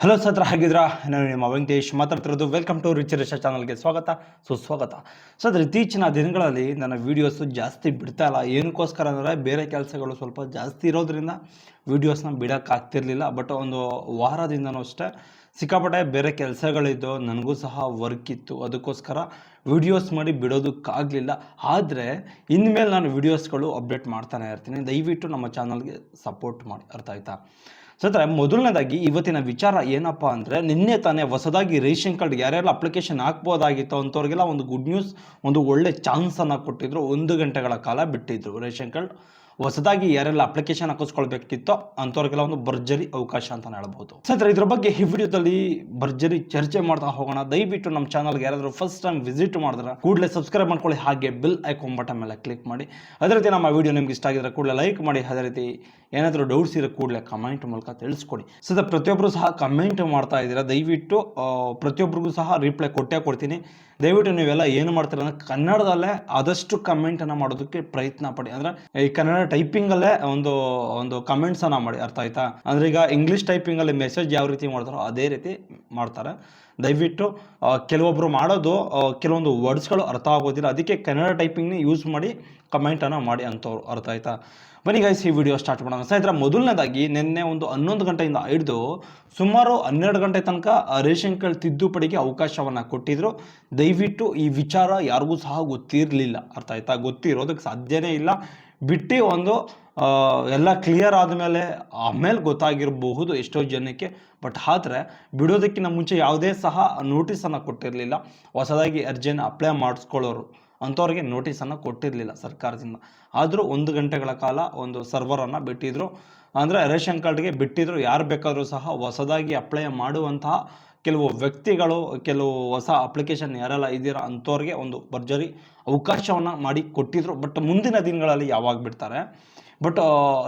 Hello ಸತ್ರ ಹಾಗಿದ್ರ? ನಾನು ನಿಮ್ಮ ವೆಂಕಟೇಶ್ ಮಾತಾಡ್ತಿರೋದು ವೆಲ್ಕಮ್ ಟು ರಿಚ್ ರಿಷ ಚಾನಲ್ಗೆ ಸ್ವಾಗತ. ಸುಸ್ವಾಗತ ಸದ್ರ, ಇತ್ತೀಚಿನ ದಿನಗಳಲ್ಲಿ ನನ್ನ ವೀಡಿಯೋಸು ಜಾಸ್ತಿ ಬಿಡ್ತಾ ಇಲ್ಲ. ಏನಕ್ಕೋಸ್ಕರ ಅಂದರೆ ಬೇರೆ ಕೆಲಸಗಳು ಸ್ವಲ್ಪ ಜಾಸ್ತಿ ಇರೋದ್ರಿಂದ ವೀಡಿಯೋಸ್ನ ಬಿಡೋಕ್ಕಾಗ್ತಿರ್ಲಿಲ್ಲ ಬಟ್ ಒಂದು ವಾರದಿಂದನೂ ಅಷ್ಟೇ ಸಿಕ್ಕಾಪಟ್ಟೆ ಬೇರೆ ಕೆಲಸಗಳಿದ್ದು, ನನಗೂ ಸಹ ವರ್ಕ್ ಇತ್ತು. ಅದಕ್ಕೋಸ್ಕರ ವಿಡಿಯೋಸ್ ಮಾಡಿ ಬಿಡೋದಕ್ಕಾಗಲಿಲ್ಲ. ಆದರೆ, ಇನ್ಮೇಲೆ ನಾನು ವಿಡಿಯೋಸ್ಗಳು ಅಪ್ಡೇಟ್ ಮಾಡ್ತಾನೆ ಇರ್ತೀನಿ. ದಯವಿಟ್ಟು ನಮ್ಮ ಚಾನಲ್ಗೆ ಸಪೋರ್ಟ್ ಮಾಡಿ. ಅರ್ಥ ಆಯ್ತಾ? ಸತ್ರ, ಮೊದಲನೇದಾಗಿ ಇವತ್ತಿನ ವಿಚಾರ ಏನಪ್ಪ ಅಂದರೆ, ನಿನ್ನೆ ತಾನೇ ಹೊಸದಾಗಿ ರೇಷನ್ ಕಾರ್ಡ್ ಯಾರ್ಯಾರು ಅಪ್ಲಿಕೇಶನ್ ಹಾಕ್ಬೋದಾಗಿತ್ತು ಅಂಥವ್ರಿಗೆಲ್ಲ ಒಂದು ಗುಡ್ ನ್ಯೂಸ್ ಒಂದು ಒಳ್ಳೆ ಚಾನ್ಸನ್ನು ಕೊಟ್ಟಿದ್ರು. ಒಂದು ಗಂಟೆಗಳ ಕಾಲ ಬಿಟ್ಟಿದ್ರು ರೇಷನ್ ಕಾರ್ಡ್. ಹೊಸದಾಗಿ ಯಾರೆಲ್ಲ ಅಪ್ಲಿಕೇಶನ್ ಹಾಕಿಸ್ಕೊಳ್ಬೇಕಿತ್ತೋ ಅಂಥವ್ರಿಗೆಲ್ಲ ಒಂದು ಭರ್ಜರಿ ಅವಕಾಶ ಅಂತ ಹೇಳ್ಬೋದು. ಸರ್ ಇದ್ರ ಬಗ್ಗೆ ಈ ವಿಡಿಯೋದಲ್ಲಿ ಭರ್ಜರಿ ಚರ್ಚೆ ಮಾಡ್ತಾ ಹೋಗೋಣ. ದಯವಿಟ್ಟು ನಮ್ಮ ಚಾನಲ್ಗೆ ಯಾರಾದರೂ ಫಸ್ಟ್ ಟೈಮ್ ವಿಸಿಟ್ ಮಾಡಿದ್ರೆ ಕೂಡಲೇ ಸಬ್ಸ್ಕ್ರೈಬ್ ಮಾಡ್ಕೊಳ್ಳಿ, ಹಾಗೆ ಬಿಲ್ ಐಕಾನ್ ಬಟನ್ ಮೇಲೆ ಕ್ಲಿಕ್ ಮಾಡಿ. ಅದೇ ರೀತಿ ನಮ್ಮ ವಿಡಿಯೋ ನಿಮ್ಗೆ ಇಷ್ಟ ಆಗಿದ್ರೆ ಕೂಡಲೇ ಲೈಕ್ ಮಾಡಿ. ಅದೇ ರೀತಿ ಏನಾದರೂ ಡೌಟ್ಸ್ ಇರೋ ಕೂಡಲೇ ಕಮೆಂಟ್ ಮೂಲಕ ತಿಳಿಸ್ಕೊಡಿ. ಸದ ಪ್ರತಿಯೊಬ್ಬರು ಸಹ ಕಮೆಂಟ್ ಮಾಡ್ತಾ ಇದ್ದೀರಾ, ದಯವಿಟ್ಟು ಪ್ರತಿಯೊಬ್ಬರಿಗೂ ಸಹ ರಿಪ್ಲೈ ಕೊಟ್ಟೇ ಕೊಡ್ತೀನಿ. ದಯವಿಟ್ಟು ನೀವೆಲ್ಲ ಏನು ಮಾಡ್ತೀರ ಅಂದ್ರೆ ಕನ್ನಡದಲ್ಲೇ ಆದಷ್ಟು ಕಮೆಂಟನ್ನು ಮಾಡೋದಕ್ಕೆ ಪ್ರಯತ್ನ ಪಡಿ. ಅಂದ್ರೆ ಈ ಕನ್ನಡ ಟೈಪಿಂಗಲ್ಲೇ ಒಂದು ಒಂದು ಕಮೆಂಟ್ಸನ್ನು ಮಾಡಿ, ಅರ್ಥ ಆಯ್ತಾ? ಅಂದ್ರೆ ಈಗ ಇಂಗ್ಲೀಷ್ ಟೈಪಿಂಗಲ್ಲಿ ಮೆಸೇಜ್ ಯಾವ ರೀತಿ ಮಾಡ್ತಾರೋ ಅದೇ ರೀತಿ ಮಾಡ್ತಾರೆ. ದಯವಿಟ್ಟು ಕೆಲವೊಬ್ಬರು ಮಾಡೋದು ಕೆಲವೊಂದು ವರ್ಡ್ಸ್ಗಳು ಅರ್ಥ ಆಗೋದಿಲ್ಲ. ಅದಕ್ಕೆ ಕನ್ನಡ ಟೈಪಿಂಗ್ನ ಯೂಸ್ ಮಾಡಿ ಕಮೆಂಟನ್ನು ಮಾಡಿ ಅಂಥವ್ರು ಅರ್ಥ ಆಯ್ತಾ? ಬನ್ನಿ ಗೈಸ್ ಈ ವಿಡಿಯೋ ಸ್ಟಾರ್ಟ್ ಮಾಡೋಣ. ಸ್ನೇಹಿತರ, ಮೊದಲನೇದಾಗಿ ನಿನ್ನೆ ಒಂದು ಹನ್ನೊಂದು ಗಂಟೆಯಿಂದ ಹಿಡಿದು ಸುಮಾರು ಹನ್ನೆರಡು ಗಂಟೆ ತನಕ ರೇಷನ್ ಕಾರ್ಡ್ ತಿದ್ದುಪಡಿಗೆ ಅವಕಾಶವನ್ನು ಕೊಟ್ಟಿದ್ರು. ದಯವಿಟ್ಟು ಈ ವಿಚಾರ ಯಾರಿಗೂ ಸಹ ಗೊತ್ತಿರಲಿಲ್ಲ. ಅರ್ಥ ಆಯ್ತಾ? ಗೊತ್ತಿರೋದಕ್ಕೆ ಸಾಧ್ಯವೇ ಇಲ್ಲ. ಬಿಟ್ಟು ಒಂದು ಎಲ್ಲ ಕ್ಲಿಯರ್ ಆದಮೇಲೆ, ಆಮೇಲೆ ಗೊತ್ತಾಗಿರಬಹುದು ಎಷ್ಟೋ ಜನಕ್ಕೆ ಬಟ್ ಆದರೆ ಬಿಡೋದಕ್ಕಿಂತ ಮುಂಚೆ ಯಾವುದೇ ಸಹ ನೋಟಿಸನ್ನು ಕೊಟ್ಟಿರಲಿಲ್ಲ. ಹೊಸದಾಗಿ ಅರ್ಜಿಯನ್ನು ಅಪ್ಲೈ ಮಾಡಿಸ್ಕೊಳ್ಳೋರು ಅಂಥವ್ರಿಗೆ ನೋಟಿಸನ್ನು ಕೊಟ್ಟಿರಲಿಲ್ಲ ಸರ್ಕಾರದಿಂದ. ಆದರೂ ಒಂದು ಗಂಟೆಗಳ ಕಾಲ ಒಂದು ಸರ್ವರನ್ನು ಬಿಟ್ಟಿದ್ರು. ಅಂದರೆ ರೇಷನ್ ಕಾರ್ಡ್ಗೆ ಬಿಟ್ಟಿದ್ರು. ಯಾರು ಬೇಕಾದರೂ ಸಹ ಹೊಸದಾಗಿ ಅಪ್ಲೈ ಮಾಡುವಂತಹ ಕೆಲವು ವ್ಯಕ್ತಿಗಳು, ಕೆಲವು ಹೊಸ ಅಪ್ಲಿಕೇಶನ್ ಯಾರೆಲ್ಲ ಇದ್ದೀರಾ ಅಂಥವ್ರಿಗೆ ಒಂದು ಭರ್ಜರಿ ಅವಕಾಶವನ್ನು ಮಾಡಿ ಕೊಟ್ಟಿದ್ರು. ಬಟ್ ಮುಂದಿನ ದಿನಗಳಲ್ಲಿ ಯಾವಾಗ ಬಿಡ್ತಾರೆ? ಬಟ್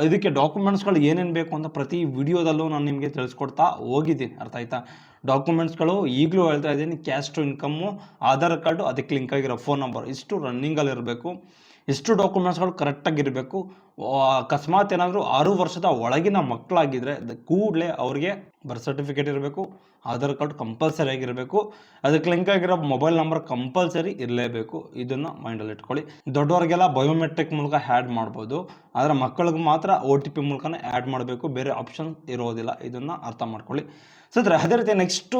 ಇದಕ್ಕೆ ಡಾಕ್ಯುಮೆಂಟ್ಸ್ಗಳು ಏನೇನು ಬೇಕು ಅಂತ ಪ್ರತಿ ವಿಡಿಯೋದಲ್ಲೂ ನಾನು ನಿಮಗೆ ತಿಳಿಸ್ಕೊಡ್ತಾ ಹೋಗಿದ್ದೀನಿ. ಅರ್ಥ ಆಯ್ತಾ? ಡಾಕ್ಯುಮೆಂಟ್ಸ್ಗಳು ಈಗಲೂ ಹೇಳ್ತಾ ಇದ್ದೀನಿ. Cash to income Aadhaar card ಅದಕ್ಕೆ ಲಿಂಕ್ ಆಗಿರೋ ಫೋನ್ ನಂಬರ್ ಇಷ್ಟು ರನ್ನಿಂಗಲ್ಲಿ ಇರಬೇಕು ಇಷ್ಟು ಡಾಕ್ಯುಮೆಂಟ್ಸ್ಗಳು ಕರೆಕ್ಟಾಗಿರಬೇಕು. ಅಕಸ್ಮಾತ್ ಏನಾದರೂ ಆರು ವರ್ಷದ ಒಳಗಿನ ಮಕ್ಕಳಾಗಿದ್ದರೆ ಕೂಡಲೇ ಅವ್ರಿಗೆ ಬರ್ತ್ ಸರ್ಟಿಫಿಕೇಟ್ ಇರಬೇಕು, ಆಧಾರ್ ಕಾರ್ಡ್ ಕಂಪಲ್ಸರಿ ಆಗಿರಬೇಕು, ಅದಕ್ಕೆ ಲಿಂಕ್ ಆಗಿರೋ ಮೊಬೈಲ್ ನಂಬರ್ ಕಂಪಲ್ಸರಿ ಇರಲೇಬೇಕು. ಇದನ್ನು ಮೈಂಡಲ್ಲಿ ಇಟ್ಕೊಳ್ಳಿ. ದೊಡ್ಡವರಿಗೆಲ್ಲ ಬಯೋಮೆಟ್ರಿಕ್ ಮೂಲಕ ಆ್ಯಡ್ ಮಾಡ್ಬೋದು. ಆದರೆ ಮಕ್ಕಳಿಗೆ ಮಾತ್ರ ಒ ಟಿ ಪಿ ಮೂಲಕನೇ ಆ್ಯಡ್ ಮಾಡಬೇಕು. ಬೇರೆ ಆಪ್ಷನ್ ಇರೋದಿಲ್ಲ. ಇದನ್ನು ಅರ್ಥ ಮಾಡ್ಕೊಳ್ಳಿ. ಸದ್ರೆ ಅದೇ ರೀತಿ ನೆಕ್ಸ್ಟು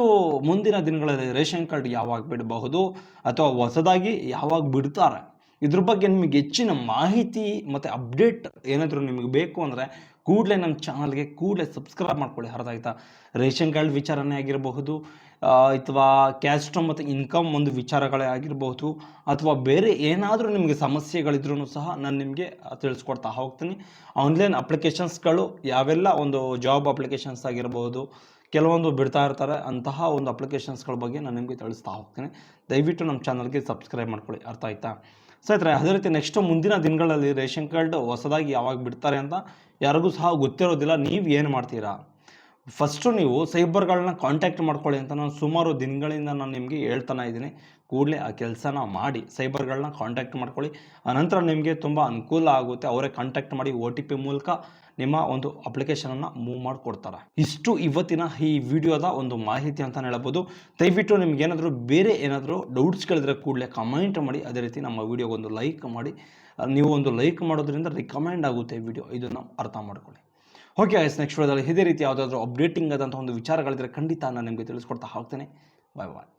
ಮುಂದಿನ ದಿನಗಳಲ್ಲಿ ರೇಷನ್ ಕಾರ್ಡ್ ಯಾವಾಗ ಬಿಡಬಹುದು ಅಥವಾ ಹೊಸದಾಗಿ ಯಾವಾಗ ಬಿಡ್ತಾರೆ? ಇದ್ರ ಬಗ್ಗೆ ನಿಮಗೆ ಹೆಚ್ಚಿನ ಮಾಹಿತಿ ಮತ್ತು ಅಪ್ಡೇಟ್ ಏನಾದರೂ ನಿಮಗೆ ಬೇಕು ಅಂದರೆ ಕೂಡಲೇ ನಮ್ಮ ಚಾನಲ್ಗೆ ಕೂಡಲೇ ಸಬ್ಸ್ಕ್ರೈಬ್ ಮಾಡ್ಕೊಳ್ಳಿ. ಹರಿದಾಯ್ತಾ ರೇಷನ್ ಕಾರ್ಡ್ ವಿಚಾರಣೆ ಆಗಿರಬಹುದು ಅಥವಾ ಫ್ಲೋ ಮತ್ತು ಇನ್ಕಮ್ ಒಂದು ವಿಚಾರಗಳೇ ಆಗಿರಬಹುದು, ಅಥವಾ ಬೇರೆ ಏನಾದರೂ ನಿಮಗೆ ಸಮಸ್ಯೆಗಳಿದ್ರೂ ಸಹ ನಾನು ನಿಮಗೆ ತಿಳಿಸ್ಕೊಡ್ತಾ ಹೋಗ್ತೀನಿ. ಆನ್ಲೈನ್ ಅಪ್ಲಿಕೇಶನ್ಸ್ಗಳು ಯಾವೆಲ್ಲ ಒಂದು ಜಾಬ್ ಅಪ್ಲಿಕೇಶನ್ಸ್ ಆಗಿರಬಹುದು ಕೆಲವೊಂದು ಬಿಡ್ತಾ ಇರ್ತಾರೆ, ಅಂತಹ ಒಂದು ಅಪ್ಲಿಕೇಶನ್ಸ್ಗಳ ಬಗ್ಗೆ ನಾನು ನಿಮಗೆ ತಿಳಿಸ್ತಾ ಹೋಗ್ತೀನಿ. ದಯವಿಟ್ಟು ನಮ್ಮ ಚಾನಲ್ಗೆ ಸಬ್ಸ್ಕ್ರೈಬ್ ಮಾಡ್ಕೊಳ್ಳಿ, ಅರ್ಥ ಆಯ್ತಾ? ಸ್ನೇಹಿತರೆ, ಅದೇ ರೀತಿ ನೆಕ್ಸ್ಟ್ ಮುಂದಿನ ದಿನಗಳಲ್ಲಿ ರೇಷನ್ ಕಾರ್ಡ್ ಹೊಸದಾಗಿ ಯಾವಾಗ ಬಿಡ್ತಾರೆ ಅಂತ ಯಾರಿಗೂ ಸಹ ಗೊತ್ತಿರೋದಿಲ್ಲ, ನೀವು ಏನು ಮಾಡ್ತೀರಾ? ಫಸ್ಟು ನೀವು ಸೈಬರ್ಗಳನ್ನ ಕಾಂಟ್ಯಾಕ್ಟ್ ಮಾಡ್ಕೊಳ್ಳಿ ಅಂತ ನಾನು ಸುಮಾರು ದಿನಗಳಿಂದ ನಾನು ನಿಮಗೆ ಹೇಳ್ತಾನೆ ಇದ್ದೀನಿ. ಕೂಡಲೇ ಆ ಕೆಲಸನ ಮಾಡಿ, ಸೈಬರ್ಗಳನ್ನ ಕಾಂಟ್ಯಾಕ್ಟ್ ಮಾಡ್ಕೊಳ್ಳಿ. ಆನಂತರ ನಿಮಗೆ ತುಂಬ ಅನುಕೂಲ ಆಗುತ್ತೆ. ಅವರೇ ಕಾಂಟ್ಯಾಕ್ಟ್ ಮಾಡಿ ಒ ಟಿ ಪಿ ಮೂಲಕ ನಿಮ್ಮ ಒಂದು ಅಪ್ಲಿಕೇಶನನ್ನು ಮೂವ್ ಮಾಡಿಕೊಡ್ತಾರೆ. ಇಷ್ಟು ಇವತ್ತಿನ ಈ ವಿಡಿಯೋದ ಒಂದು ಮಾಹಿತಿ ಅಂತಲೇ ಹೇಳ್ಬೋದು ದಯವಿಟ್ಟು ನಿಮ್ಗೆ ಏನಾದರೂ ಬೇರೆ ಏನಾದರೂ ಡೌಟ್ಸ್ ಡೌಟ್ಸ್ಗಳಿದ್ರೆ ಕೂಡಲೇ ಕಮೆಂಟ್ ಮಾಡಿ. ಅದೇ ರೀತಿ ನಮ್ಮ ವಿಡಿಯೋಗೊಂದು ಲೈಕ್ ಮಾಡಿ. ನೀವು ಒಂದು ಲೈಕ್ ಮಾಡೋದ್ರಿಂದ ರಿಕಮೆಂಡ್ ಆಗುತ್ತೆ ವಿಡಿಯೋ. ಇದನ್ನು ಅರ್ಥ ಮಾಡ್ಕೊಳ್ಳಿ. ಓಕೆ ಐಸ್ ನೆಕ್ಸ್ಟ್ ವಿಡಿಯೋದಲ್ಲಿ ಇದೇ ರೀತಿ ಯಾವುದಾದ್ರೂ ಅಪ್ಡೇಟಿಂಗ್ ಆದಂಥ ಒಂದು ವಿಚಾರಗಳಿದ್ರೆ ಖಂಡಿತ ನಾನು ನಿಮಗೆ ತಿಳಿಸ್ಕೊಡ್ತಾ ಹೋಗ್ತೇನೆ ಬಾಯ್ ಬಾಯ್